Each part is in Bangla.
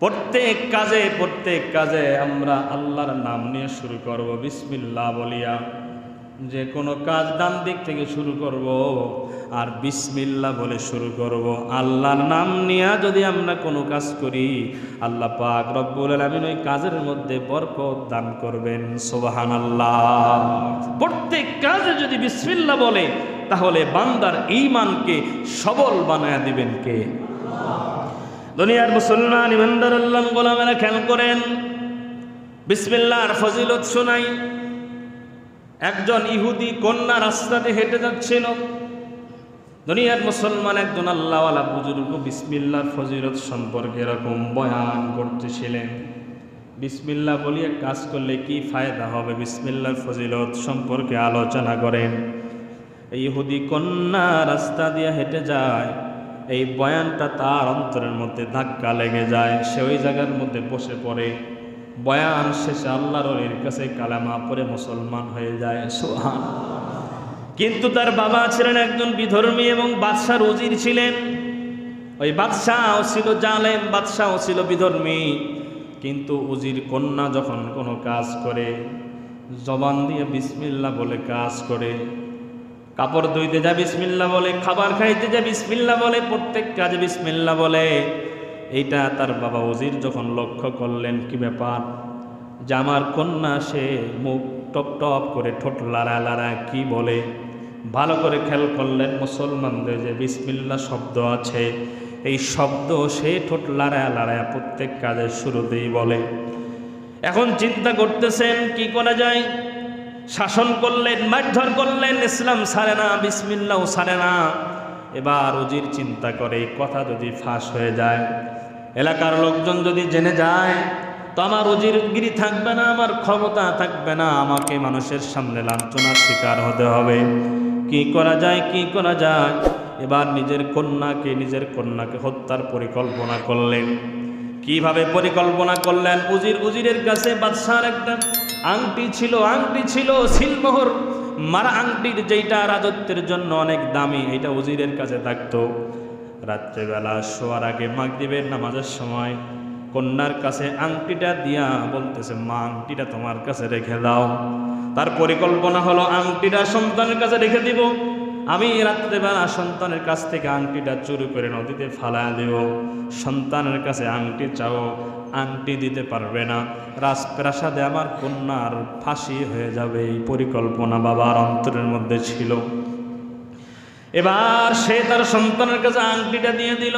প্রত্যেক কাজে প্রত্যেক কাজে আমরা আল্লাহর নাম নিয়ে শুরু করব। বিসমিল্লাহ বলিয়া যে কোনো কাজ ডান দিক থেকে শুরু করব আর বিসমিল্লাহ বলে শুরু করব। আল্লাহর নাম নিয়ে যদি আমরা কোনো কাজ করি, আল্লাহ পাক রব্বুল আলমিন ওই কাজের মধ্যে বরকত দান করবেন। সোবাহান আল্লাহ প্রত্যেক কাজে যদি বিসমিল্লাহ বলে, তাহলে বান্দার ঈমানকে সবল বানায় দিবেন কে? দুনিয়ার মুসলমান ইমানদার আল্লাহ গোলামেরা খেয়াল করেন। বিসমিল্লাহর ফজিলত শোনাই। একজন ইহুদি কন্যা রাস্তাতে হেঁটে যাচ্ছিল। দুনিয়ার মুসলমান একজন আল্লাহওয়ালা বুজুর্গ বিসমিল্লার ফজিলত সম্পর্কে এরকম বয়ান করতেছিলেন। বিসমিল্লা বলিয়ে কাজ করলে কি ফায়দা হবে? বিসমিল্লার ফজিলত সম্পর্কে আলোচনা করেন। ইহুদি কন্যা রাস্তা দিয়ে হেঁটে যায়। এই বয়ানটা তার অন্তরের মধ্যে ধাক্কা লেগে যায়। সে ওই জায়গার মধ্যে বসে পড়ে। বয়ান শেষে আল্লাহর ওলির কাছে কালামা পরে মুসলমান হয়ে যায়। সোহান কিন্তু তার বাবা ছিলেন একজন বিধর্মী এবং বাদশার উজির ছিলেন। ওই বাদশাহ ছিল জালেম, বাদশাহ ছিল বিধর্মী। কিন্তু উজির কন্যা যখন কোনো কাজ করে, জবান দিয়ে বিসমিল্লা বলে কাজ করে কাপড় ধুইতে যা বিসমিল্লা বলে, খাবার খাইতে যা বিসমিল্লা বলে প্রত্যেক কাজে বিসমিল্লা বলে, এইটা তার বাবা ওজির যখন লক্ষ্য করলেন, কি ব্যাপার? যে আমার কন্যা, সে মুখ টপ টপ করে ঠোঁট লাড়া লাড়া কি বলে? ভালো করে খেয়াল করলেন মুসলমানদের যে বিসমিল্লা শব্দ আছে, এই শব্দ সে ঠোঁট লাড়ায় লাড়ায় প্রত্যেক কাজের শুরুতেই বলে। এখন চিন্তা করতেছেন, কি করা যায়? শাসন করলেন, মারধর করলেন, ইসলাম সারে না বিসমিল্লাও সারে না। এবার উজির চিন্তা করে, এই কথা যদি ফাঁস হয়ে যায়, এলাকার লোকজন যদি জেনে যায়, তো আমার উজির গিরি থাকবে না, আমার ক্ষমতা থাকবে না, আমাকে মানুষের সামনে লাঞ্ছনার শিকার হতে হবে। কি করা যায়, কি করা যায়? এবার নিজের কন্যাকে নিজের কন্যাকে হত্যার পরিকল্পনা করলেন। কীভাবে পরিকল্পনা করলেন? উজির উজিরের কাছে বাদশার একটা আংটি ছিল আংটি ছিল, সিলমোহর। মারা আংটির যেইটা রাজত্বের জন্য অনেক দামি এটা উজিরের কাছে থাকতো। রাত্রেবেলা শোয়ার আগে মাগরিবের নামাজের সময় কন্যার কাছে আংটিটা দিয়া বলতেছে, মা, আংটিটা তোমার কাছে রেখে দাও। তার পরিকল্পনা হলো, আংটিটা সন্তানের কাছে রেখে দিব। আমি রাত্রেবেলা সন্তানের কাছ থেকে আংটিটা চুরি করে নদীতে ফালা দেব। সন্তানের কাছে আংটি চাও আংটি দিতে পারবে না। রাজপ্রাসাদে আমার কন্যার ফাঁসি হয়ে যাবে, এই পরিকল্পনা বাবার অন্তরের মধ্যে ছিল। এবার সে তার সন্তানের কাছে আংটিটা দিয়ে দিল।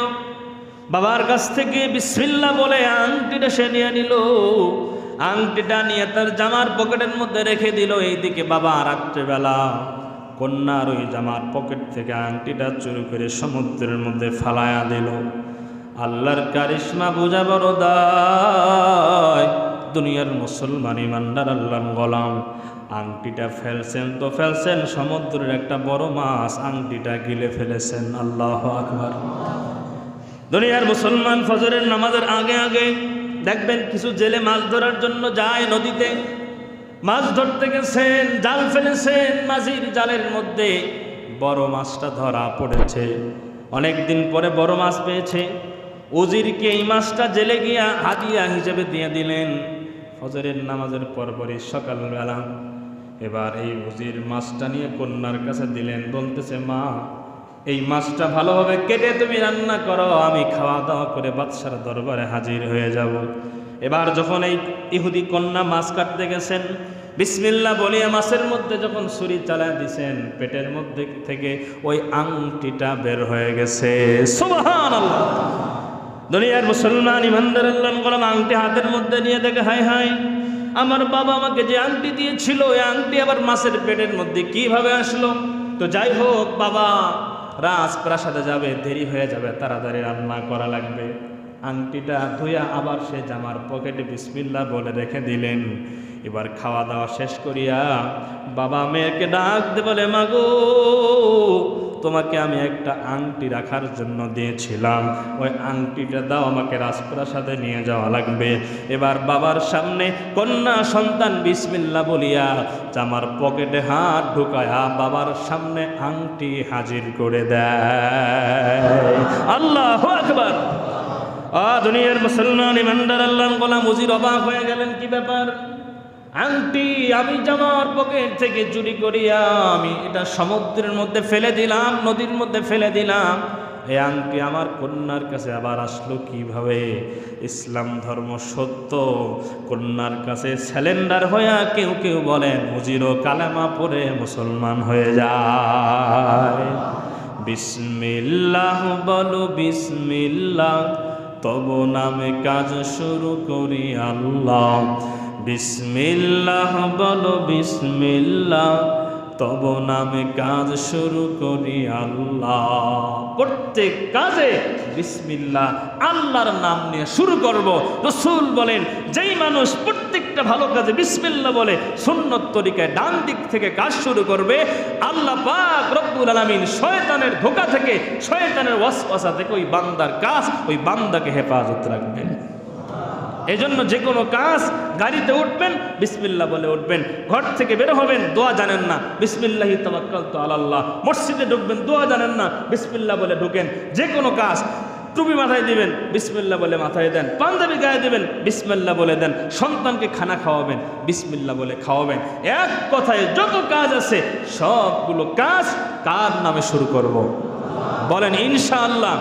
বাবার কাছ থেকে বিসমিল্লা বলে আংটিটা সে নিয়ে নিল। আংটিটা নিয়ে তার জামার পকেটের মধ্যে রেখে দিল। এইদিকে বাবা রাত্রেবেলা কন্যার ওই জামার পকেট থেকে আংটিটা চুরি করে সমুদ্রের মধ্যে ফালায়া দিল। আল্লাহর কারিশ্মা বোঝা বড় দায়। দুনিয়ার মুসলমান ইমানদার আল্লাহর গলাম। আংটিটা ফেলছেন তো ফেলছেন, সমুদ্রের একটা বড় মাছ, আংটিটা গিলে ফেলেছেন। আল্লাহ আকবার। দুনিয়ার মুসলমান ফজরের নামাজের আগে আগে দেখবেন কিছু জেলে মাছ ধরার জন্য যায় নদীতে। মাছ ধরতে গেছেন, জাল ফেলেছেন, মাঝির জালের মধ্যে বড় মাছটা ধরা পড়েছে। অনেক দিন পরে বড় মাছ পেয়েছে। উজিরকে এই মাছটা জেলে গিয়া হাদিয়া হিসেবে দিয়ে দিলেন। ফজরের নামাজের পরপরই সকালবেলা। এবার এই উজির মাছটা নিয়ে কন্যার কাছে দিলেন, বলতেছে, মা, এই মাছটা ভালোভাবে কেটে তুমি রান্না করো, আমি খাওয়া দাওয়া করে বাদশার দরবারে হাজির হয়ে যাব। এবার যখন এই ইহুদি কন্যা মাছ কাটতে গেছেন বিসমিল্লা বলিয়া মাছের মধ্যে যখন ছুরি চালায় দিছেন, পেটের মধ্যে থেকে ওই আংটিটা বের হয়ে গেছে। সুবহানাল্লাহ! দুনিয়ার মুসলমান ইমানদার আল্লাহ গোলাম আংটি হাতের মধ্যে নিয়ে দেখে, হাই হাই, আমার বাবা আমাকে যে আংটি দিয়েছিল, ওই আংটি আবার মাছের পেটের মধ্যে কীভাবে আসলো? তো যাই হোক, বাবা, রাজপ্রাসাদে যাবে, দেরি হয়ে যাবে, তাড়াতাড়ি রান্না করা লাগবে। আংটিটা ধুইয়া আবার সে জামার পকেটে বিসমিল্লা বলে রেখে দিলেন। এবার খাওয়া দাওয়া শেষ করিয়া বাবা মেয়েকে ডাক দে বলে মাগো তোমাকে আমি একটা আংটি রাখার জন্য দিয়েছিলাম। ওই আংটিটা দাও, আমাকে রাজপ্রাসাদে নিয়ে যাওয়া লাগবে। এবার বাবার সামনে কন্যা সন্তান বিসমিল্লা বলিয়া জামার পকেটে হাত ঢুকায়া বাবার সামনে আংটি হাজির করে দেয়। আল্লাহ আকবার! আ দুনিয়ার মুসলমান ইমানদার আল্লাহ গোলাম, উজির অবাক হয়ে গেলেন, কি ব্যাপার? আংটি আমি জামার পকেট থেকে চুরি করিয়া আমি এটা সমুদ্রের মধ্যে ফেলে দিলাম, নদীর মধ্যে ফেলে দিলাম। এই আংটি আমার কন্যার কাছে আবার আসলো কীভাবে? ইসলাম ধর্ম সত্য। কন্যার কাছে স্যালেন্ডার হইয়া কেউ কেউ বলেন মুজিরও কালেমা পরে মুসলমান হয়ে যায়। বিসমিল্লাহ বলো বিসমিল্লাহ, তব নামে কাজ শুরু করি আল্লাহ। বিসমিল্লাহ বলো বিসমিল্লাহ, তব নামে কাজ শুরু করি আল্লাহ। প্রত্যেক কাজে বিসমিল্লাহ, আল্লাহর নাম নিয়ে শুরু করব। রসুল বলেন, যেই মানুষ প্রত্যেকটা ভালো কাজে বিসমিল্লাহ বলে, সুন্নত তরিকায় ডান দিক থেকে কাজ শুরু করবে, আল্লাহ পাক রব্বুল আলামিন শয়তানের ধোকা থেকে, শয়তানের ওয়াসওয়াসা থেকে ওই বান্দার কাজ, ওই বান্দাকে হেফাজত রাখবেন। এজন্য যে কোনো কাজ গাড়িতে উঠবেন বিসমিল্লা বলে উঠবেন। ঘর থেকে বের হবেন, দোয়া জানেন না, বিসমিল্লাহি তাওয়াক্কাল তো আল্লাহ মসজিদে ঢুকবেন, দোয়া জানেন না বিসমিল্লা বলে ঢুকেন। যে কোনো কাজ, টুপি মাথায় দিবেন, বিসমিল্লাহ বলে মাথায় দেন। পাঞ্জাবি গায়ে দেবেন বিসমিল্লা বলে দেন। সন্তানকে খানা খাওয়াবেন, বিসমিল্লাহ বলে খাওয়াবেন। এক কথায় যত কাজ আছে, সবগুলো কাজ কার নামে শুরু করব। বলেন ইনশাআল্লাহ।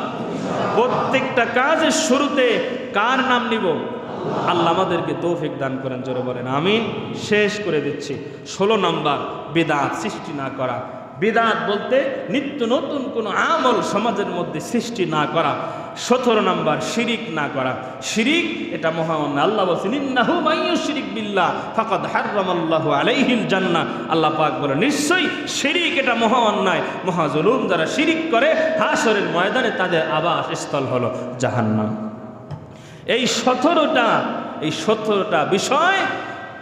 প্রত্যেকটা কাজের শুরুতে কার নাম নিব? আল্লাহ আমাদেরকে তৌফিক দান করেন, জোরে বলেন, আমিন। শেষ করে দিচ্ছি। ষোলো নাম্বার, বেদাত সৃষ্টি না করা। বেদাত বলতে নিত্য নতুন কোনো আমল সমাজের মধ্যে সৃষ্টি না করা। সতেরো নাম্বার, শিরিক না করা। শিরিক, এটা মহান আল্লাহ বলছেন, ইন্নাহু মাইয়ু শিরিক বিল্লাহ, ফাকাদ হাররামাল্লাহু আলাইহিল জান্নাহ। আল্লাহ পাক বলে, নিশ্চয়ই শিরিক এটা মহা অন্যায় মহা জুলুম যারা শিরিক করে হাসরের ময়দানে তাদের আবাস স্থল হলো জাহান্নাম। এই সতেরোটা এই সতেরোটা বিষয়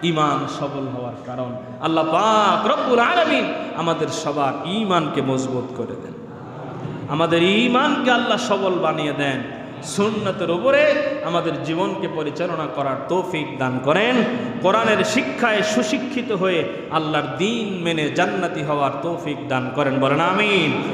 ইমান সবল হওয়ার কারণ। আল্লাহ পাক রব্বুল আলামিন আমাদের সবার ইমানকে মজবুত করে দেন। আমাদের ইমানকে আল্লাহ সবল বানিয়ে দেন। সুন্নতের উপরে আমাদের জীবনকে পরিচালনা করার তৌফিক দান করেন। কোরআনের শিক্ষায় সুশিক্ষিত হয়ে আল্লাহর দিন মেনে জান্নাতি হওয়ার তৌফিক দান করেন। বলেন আমিন।